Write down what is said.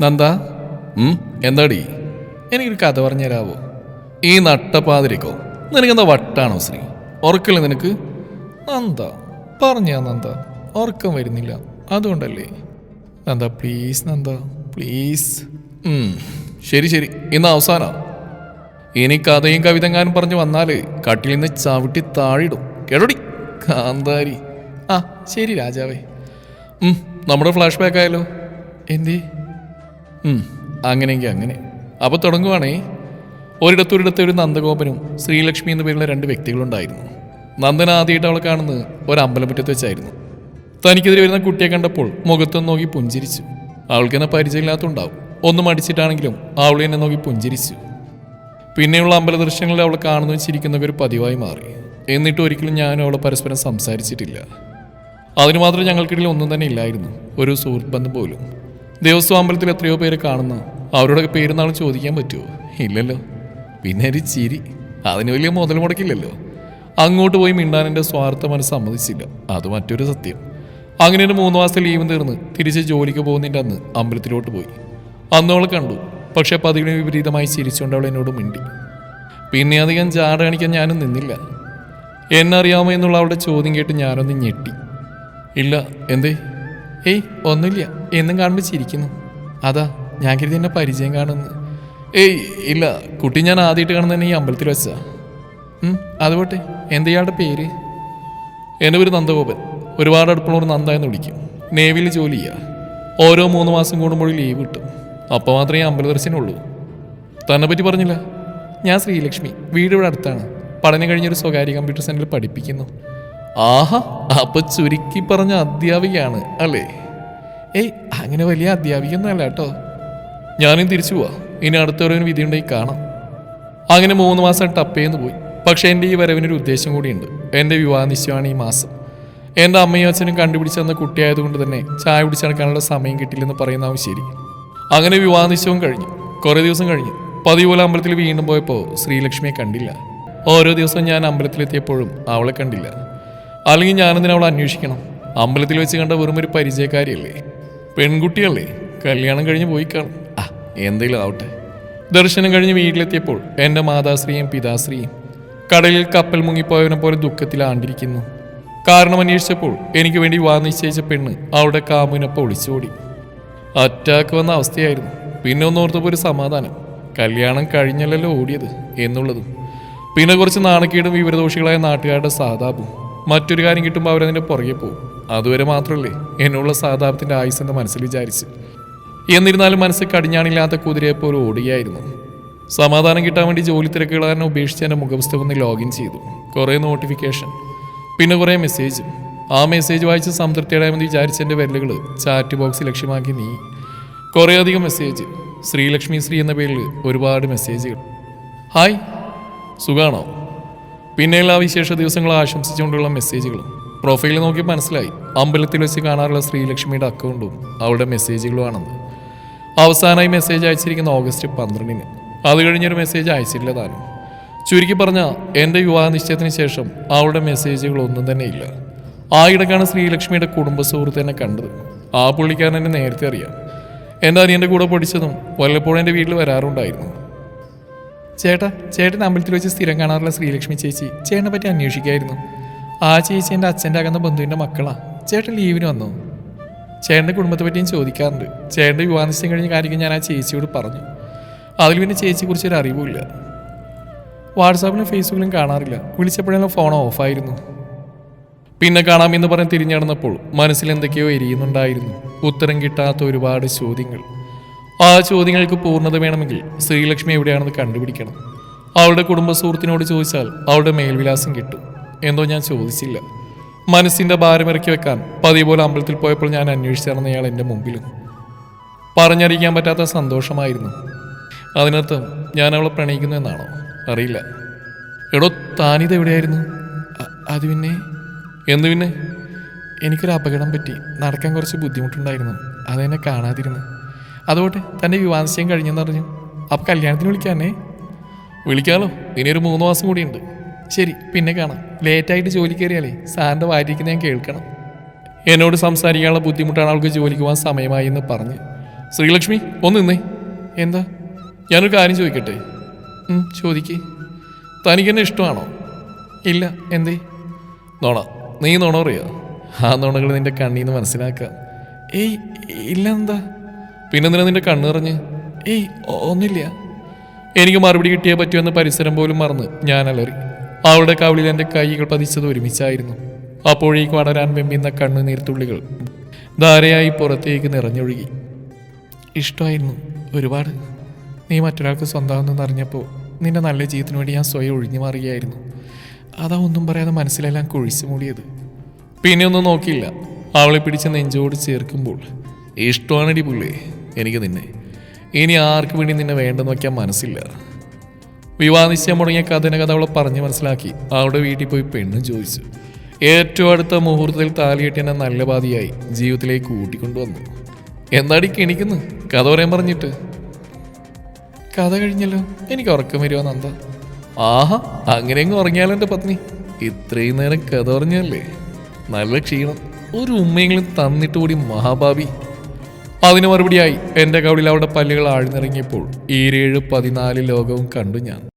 നന്ദ. എന്താടി? എനിക്കൊരു കഥ പറഞ്ഞു തരാവോ ഈ നട്ടപ്പാതിരിക്കോ? നിനക്കെന്താ വട്ടാണോ ശ്രീ? ഉറക്കില്ല നിനക്ക്? നന്ദ പറഞ്ഞാ നന്ദ. ഉറക്കം വരുന്നില്ല. അതുകൊണ്ടല്ലേ? നന്ദ പ്ലീസ് നന്ദ പ്ലീസ് ശരി ശരി. ഇന്ന് അവസാനം. ഇനി കഥയും കവിതങ്ങാനും പറഞ്ഞു വന്നാൽ കട്ടിൽ നിന്ന് ചവിട്ടി താഴിടും. കേടോടി കാന്താരി. ആ ശരി രാജാവേ. നമ്മുടെ ഫ്ലാഷ് ബാക്ക് ആയാലോ എന്തേ? അങ്ങനെയെങ്കിൽ അങ്ങനെ. അപ്പോൾ തുടങ്ങുവാണേ. ഒരിടത്തൊരിടത്തെ ഒരു നന്ദഗോപനും ശ്രീലക്ഷ്മി എന്ന പേരുള്ള രണ്ട് വ്യക്തികളുണ്ടായിരുന്നു. നന്ദൻ ആദ്യമായിട്ട് അവളെ കാണുന്നത് ഒരു അമ്പലമുറ്റത്ത് വെച്ചായിരുന്നു. തനിക്കെതിരെ വരുന്ന കുട്ടിയെ കണ്ടപ്പോൾ മുഖത്തൊന്ന് നോക്കി പുഞ്ചിരിച്ചു. അവൾക്കെന്നെ പരിചയമില്ലാത്തതുണ്ടാവും. ഒന്നും അടിച്ചിട്ടാണെങ്കിലും അവൾ എന്നെ നോക്കി പുഞ്ചിരിച്ചു. പിന്നെയുള്ള അമ്പല ദൃശ്യങ്ങളിൽ അവൾ കാണുന്നു വെച്ചിരിക്കുന്നവർ ഒരു പതിവായി മാറി. എന്നിട്ട് ഒരിക്കലും ഞാനും അവളെ പരസ്പരം സംസാരിച്ചിട്ടില്ല. അതിനു മാത്രം ഞങ്ങൾക്കിടയിൽ ഒന്നും തന്നെ ഇല്ലായിരുന്നു. ഒരു സുഹൃത്ത് ബന്ധം പോലും. ദേവസ്വം അമ്പലത്തിൽ എത്രയോ പേര് കാണുന്നു. അവരുടെ പേരുന്നാളും ചോദിക്കാൻ പറ്റുമോ ഇല്ലല്ലോ. പിന്നെ ഒരു ചിരി. അതിന് വലിയ മുതൽ മുടക്കില്ലല്ലോ. അങ്ങോട്ട് പോയി മിണ്ടാൻ എന്റെ സ്വാർത്ഥ മനസ്സ് സമ്മതിച്ചില്ല. അത് മറ്റൊരു സത്യം. അങ്ങനെ ഒരു മൂന്ന് മാസത്തെ ലീവ് തീർന്ന് തിരിച്ച് ജോലിക്ക് പോകുന്നതിന്റെ അന്ന് അമ്പലത്തിലോട്ട് പോയി. അന്ന് അവൾ കണ്ടു. പക്ഷെ പതിവിന് വിപരീതമായി ചിരിച്ചുകൊണ്ട് അവൾ എന്നോട് മിണ്ടി. പിന്നെ അധികം ചാട കാണിക്കാൻ ഞാനും നിന്നില്ല. എന്നറിയാമോ എന്നുള്ള അവളുടെ ചോദ്യം കേട്ട് ഞാനൊന്ന് ഞെട്ടി. ഇല്ല എന്തേ? ഏയ് ഒന്നുമില്ല. എന്നും കാണുമ്പോൾ ചിരിക്കുന്നു. അതാ ഞാൻ കരുതി എന്നെ പരിചയം കാണുന്നു. ഏയ് ഇല്ല. കുട്ടി ഞാൻ ആദ്യമായിട്ട് കാണുന്നതന്നെ ഈ അമ്പലത്തിൽ വെച്ചാ. അതുപോട്ടെ എന്താ ഇയാളുടെ പേര്? എന്റെ പേര് നന്ദഗോപൻ. ഒരുപാട് അടുപ്പുള്ളവർ നന്ദ എന്ന് വിളിക്കും. നേവിയിൽ ജോലി ചെയ്യുക ഓരോ മൂന്ന് മാസം കൂടുമ്പോൾ ലീവ് കിട്ടും. അപ്പോൾ മാത്രമേ അമ്പല ദർശനമുള്ളൂ. തന്നെ പറ്റി പറഞ്ഞില്ല. ഞാൻ ശ്രീലക്ഷ്മി. വീട് ഇവിടെ അടുത്താണ്. പഠനം കഴിഞ്ഞൊരു സ്വകാര്യ കമ്പ്യൂട്ടർ സെന്ററിൽ പഠിപ്പിക്കുന്നു. ആഹാ അപ്പൊ ചുരുക്കി പറഞ്ഞ അധ്യാപികയാണ് അല്ലേ? ഏയ് അങ്ങനെ വലിയ അധ്യാപികൊന്നും അല്ല കേട്ടോ. ഞാനും തിരിച്ചു പോവാ. ഇനി അടുത്തൊരു വിധിയുണ്ടെങ്കിൽ കാണാം. അങ്ങനെ മൂന്ന് മാസം ടപ്പേന്ന് പോയി. പക്ഷേ എന്റെ ഈ വരവിനൊരു ഉദ്ദേശം കൂടിയുണ്ട്. എന്റെ വിവാഹ നിശ്ചയമാണ് ഈ മാസം. എന്റെ അമ്മയും അച്ഛനും കണ്ടുപിടിച്ച് തന്ന കുട്ടിയായതുകൊണ്ട് തന്നെ ചായ പിടിച്ച് നടക്കാനുള്ള സമയം കിട്ടില്ലെന്ന് പറയുന്നതാവും ശരി. അങ്ങനെ വിവാഹ നിശ്ചയവും കഴിഞ്ഞു. കുറേ ദിവസം കഴിഞ്ഞു. പതിവ് പോലെ അമ്പലത്തിൽ വീണ്ടും പോയപ്പോൾ ശ്രീലക്ഷ്മിയെ കണ്ടില്ല. ഓരോ ദിവസവും ഞാൻ അമ്പലത്തിലെത്തിയപ്പോഴും അവളെ കണ്ടില്ല. അല്ലെങ്കിൽ ഞാനെന്തിനാ അവളെ അന്വേഷിക്കണം? അമ്പലത്തിൽ വെച്ച് കണ്ട വെറും ഒരു പരിചയക്കാരിയല്ലേ? പെൺകുട്ടിയല്ലേ? കല്യാണം കഴിഞ്ഞ് പോയി കാണും. ആ എന്തെങ്കിലും ആവട്ടെ. ദർശനം കഴിഞ്ഞ് വീട്ടിലെത്തിയപ്പോൾ എന്റെ മാതാശ്രീയും പിതാശ്രീയും കടലിൽ കപ്പൽ മുങ്ങിപ്പോയവനെ പോലെ ദുഃഖത്തിൽ ആണ്ടിരിക്കുന്നു. കാരണം അന്വേഷിച്ചപ്പോൾ എനിക്ക് വേണ്ടി വാ നിശ്ചയിച്ച പെണ്ണ് അവളുടെ കാമുവിനൊപ്പം ഒളിച്ചോടി. അറ്റാക്ക് വന്ന അവസ്ഥയായിരുന്നു. പിന്നെ ഒന്ന് ഓർത്തപ്പോൾ ഒരു സമാധാനം. കല്യാണം കഴിഞ്ഞല്ലല്ലോ ഓടിയത് എന്നുള്ളതും. പിന്നെ കുറച്ച് നാണക്കേടും വിവരദോഷികളായ നാട്ടുകാരുടെ സാതാപും മറ്റൊരു കാര്യം കിട്ടുമ്പോൾ അവരതിന്റെ പുറകെ പോകും. അതുവരെ മാത്രമല്ലേ എന്നുള്ള സാതാപത്തിന്റെ എന്റെ മനസ്സിൽ വിചാരിച്ച്. എന്നിരുന്നാലും മനസ്സ് കടിഞ്ഞാണില്ലാത്ത കുതിരയെപ്പോലെ ഓടുകയായിരുന്നു. സമാധാനം കിട്ടാൻ വേണ്ടി ജോലി തിരക്കുകൾ ഉപേക്ഷിച്ച് എന്റെ മുഖപുസ്തകം ഒന്ന് ലോഗിൻ ചെയ്തു. കുറേ നോട്ടിഫിക്കേഷൻ പിന്നെ കുറേ മെസ്സേജ് ആ മെസ്സേജ് വായിച്ച് സംതൃപ്തിയടാമെന്ന് വിചാരിച്ച എന്റെ വിരലുകൾ ചാറ്റ് ബോക്സ് ലക്ഷ്യമാക്കി നീ. കുറേയധികം മെസ്സേജ് ശ്രീലക്ഷ്മി ശ്രീ എന്ന പേരിൽ ഒരുപാട് മെസ്സേജുകൾ ഹായ് സുഖാണോ? പിന്നെയുള്ള ആ വിശേഷ ദിവസങ്ങൾ ആശംസിച്ചുകൊണ്ടുള്ള മെസ്സേജുകളും പ്രൊഫൈൽ നോക്കി മനസ്സിലായി. അമ്പലത്തിൽ വെച്ച് കാണാറുള്ള ശ്രീലക്ഷ്മിയുടെ അക്കൗണ്ടും അവളുടെ മെസ്സേജുകളുമാണെന്ന് അവസാനമായി മെസ്സേജ് അയച്ചിരിക്കുന്ന ഓഗസ്റ്റ് പന്ത്രണ്ടിന്. അത് കഴിഞ്ഞൊരു മെസ്സേജ് അയച്ചില്ല താനും. ചുരുക്കി പറഞ്ഞ എന്റെ വിവാഹ നിശ്ചയത്തിന് ശേഷം അവളുടെ മെസ്സേജുകളൊന്നും തന്നെ ഇല്ല. ആയിടക്കാണ് ശ്രീലക്ഷ്മിയുടെ കുടുംബ സുഹൃത്ത് എന്നെ കണ്ടത്. ആ പുള്ളിക്കാരൻ എന്നെ നേരത്തെ അറിയാം. എന്റെ അനിയന്റെ കൂടെ പഠിച്ചതും വല്ലപ്പോഴും എന്റെ വീട്ടിൽ വരാറുണ്ടായിരുന്നു. ചേട്ടാ ചേട്ടൻ അമ്പലത്തിൽ വെച്ച് സ്ഥിരം കാണാറുള്ള ശ്രീലക്ഷ്മി ചേച്ചി ചേട്ടനെ പറ്റി അന്വേഷിക്കായിരുന്നു. ആ ചേച്ചി എന്റെ അച്ഛന്റെ അകന്ന ബന്ധുവിന്റെ മക്കളാ. ചേട്ടൻ ലീവിന് വന്നു. ചേട്ടന്റെ കുടുംബത്തെ പറ്റിയും ചോദിക്കാറുണ്ട്. ചേട്ടന്റെ വിവാഹ നിശ്ചയം കഴിഞ്ഞ കാര്യം ഞാൻ ആ ചേച്ചിയോട് പറഞ്ഞു. അതിൽ പിന്നെ ചേച്ചിയെക്കുറിച്ച് ഒരു അറിവുമില്ല. വാട്സാപ്പിലും ഫേസ്ബുക്കിലും കാണാറില്ല. വിളിച്ചപ്പോഴെല്ലാം ഫോൺ ഓഫായിരുന്നു പിന്നെ കാണാമെന്ന് പറഞ്ഞ് തിരിഞ്ഞടന്നപ്പോൾ മനസ്സിൽ എന്തൊക്കെയോ എരിയുന്നുണ്ടായിരുന്നു. ഉത്തരം കിട്ടാത്ത ഒരുപാട് ചോദ്യങ്ങൾ. ആ ചോദ്യങ്ങൾക്ക് പൂർണത വേണമെങ്കിൽ ശ്രീലക്ഷ്മി എവിടെയാണെന്ന് കണ്ടുപിടിക്കണം. അവളുടെ കുടുംബ സുഹൃത്തിനോട് ചോദിച്ചാൽ അവളുടെ മേൽവിലാസം കിട്ടും. എന്തോ ഞാൻ ചോദിച്ചില്ല. മനസ്സിന്റെ ഭാരമിറക്കി വെക്കാൻ പതിവ് പോലെ അമ്പലത്തിൽ പോയപ്പോൾ ഞാൻ അന്വേഷിച്ചിരുന്നയാൾ എന്റെ മുമ്പിലും. പറഞ്ഞറിയിക്കാൻ പറ്റാത്ത സന്തോഷമായിരുന്നു. അതിനർത്ഥം ഞാൻ അവളെ പ്രണയിക്കുന്നു എന്നാണോ? അറിയില്ല. എടോ താനിത് എവിടെയായിരുന്നു? അത് പിന്നെ? എന്ത് പിന്നെ? എനിക്കൊരു അപകടം പറ്റി. നടക്കാൻ കുറച്ച് ബുദ്ധിമുട്ടുണ്ടായിരുന്നു. അതെന്നെ കാണാതിരുന്നു. അതുകൊണ്ട് തന്റെ വിവാഹനിശ്ചയം കഴിഞ്ഞെന്ന് പറഞ്ഞു അപ്പോൾ കല്യാണത്തിന് വിളിക്കാനേ വിളിക്കാമല്ലോ ഒരു മൂന്ന് മാസം കൂടിയുണ്ട്. ശരി പിന്നെ കാണാം. ലേറ്റായിട്ട് ജോലി കയറിയാലേ സാറിന്റെ വാരിയിരിക്കുന്ന ഞാൻ കേൾക്കണം. എന്നോട് സംസാരിക്കാനുള്ള ബുദ്ധിമുട്ടാണ് അവൾക്ക് ജോലിക്ക് പോകാൻ സമയമായി എന്ന് പറഞ്ഞ്. ശ്രീലക്ഷ്മി ഒന്ന് നിന്നേ. എന്താ? ഞാനൊരു കാര്യം ചോദിക്കട്ടെ? ചോദിക്കേ ചോദിക്ക്. തനിക്ക് എന്നെ ഇഷ്ടമാണോ? ഇല്ല എന്തേ? നോണ നീ നോണ അറിയാ ആ നോണകൾ നിന്റെ കണ്ണീന്ന് മനസ്സിലാക്കാം. ഏയ് ഇല്ല എന്താ പിന്നെന്തിനാ നിന്റെ കണ്ണ് നിറഞ്ഞ് ഏയ് ഒന്നില്ല എനിക്ക് മറുപടി കിട്ടിയേ പറ്റുമെന്ന് പരിസരം പോലും മറന്ന് ഞാൻ അലറി. അവളുടെ കവിളിൽ എന്റെ കൈകൾ പതിച്ചത് ഒരുമിച്ചായിരുന്നു. അപ്പോഴേക്ക് വളരാൻ വെമ്പിന്ന കണ്ണുനീർത്തുള്ളികൾ ധാരയായി പുറത്തേക്ക് നിറഞ്ഞൊഴുകി. ഇഷ്ടമായിരുന്നു ഒരുപാട്. നീ മറ്റൊരാൾക്ക് സ്വന്തമാണെന്ന് അറിഞ്ഞപ്പോൾ നിന്റെ നല്ല ജീവിതത്തിന് വേണ്ടി ഞാൻ സ്വയം ഒഴിഞ്ഞു മാറുകയായിരുന്നു. അതാ ഒന്നും പറയാതെ മനസ്സിലെല്ലാം കുഴിച്ചു മൂടിയത്. പിന്നെ ഒന്നും നോക്കിയില്ല. അവളെ പിടിച്ച് നെഞ്ചോട് ചേർക്കുമ്പോൾ ഇഷ്ടമാണടി പുള്ളേ. എനിക്ക് നിന്നെ. ഇനി ആർക്ക് വേണ്ടി നിന്നെ വേണ്ടെന്ന് വയ്ക്കാൻ മനസ്സില്ല. വിവാഹ നിശ്ചയം മുടങ്ങിയ കഥന കഥ അവളെ പറഞ്ഞ് മനസ്സിലാക്കി. അവളുടെ വീട്ടിൽ പോയി പെണ്ണും ചോദിച്ചു. ഏറ്റവും അടുത്ത മുഹൂർത്തത്തിൽ താലികെട്ടി എന്നെ നല്ല പാതിയായി ജീവിതത്തിലേക്ക് കൂട്ടിക്കൊണ്ടുവന്നു. എന്താടി കിണിക്കുന്നു കഥ പറയാൻ പറഞ്ഞിട്ട്. കഥ കഴിഞ്ഞല്ലോ. എനിക്ക് ഉറക്കം വരുമോ നന്ദ. ആഹാ അങ്ങനെ അങ്ങ് ഉറങ്ങിയാലോ എന്റെ പത്നി? ഇത്രയും നേരം കഥ പറഞ്ഞല്ലേ? നല്ല ക്ഷീണം. ഒരു ഉമ്മയെങ്കിലും തന്നിട്ട് കൂടി മഹാഭാവി. അതിന് മറുപടിയായി എന്റെ കവിളിൽ അവിടെ പല്ലുകൾ ആഴ്ന്നിറങ്ങിയപ്പോൾ ഈരേഴ് പതിനാല് ലോകവും കണ്ടു ഞാൻ.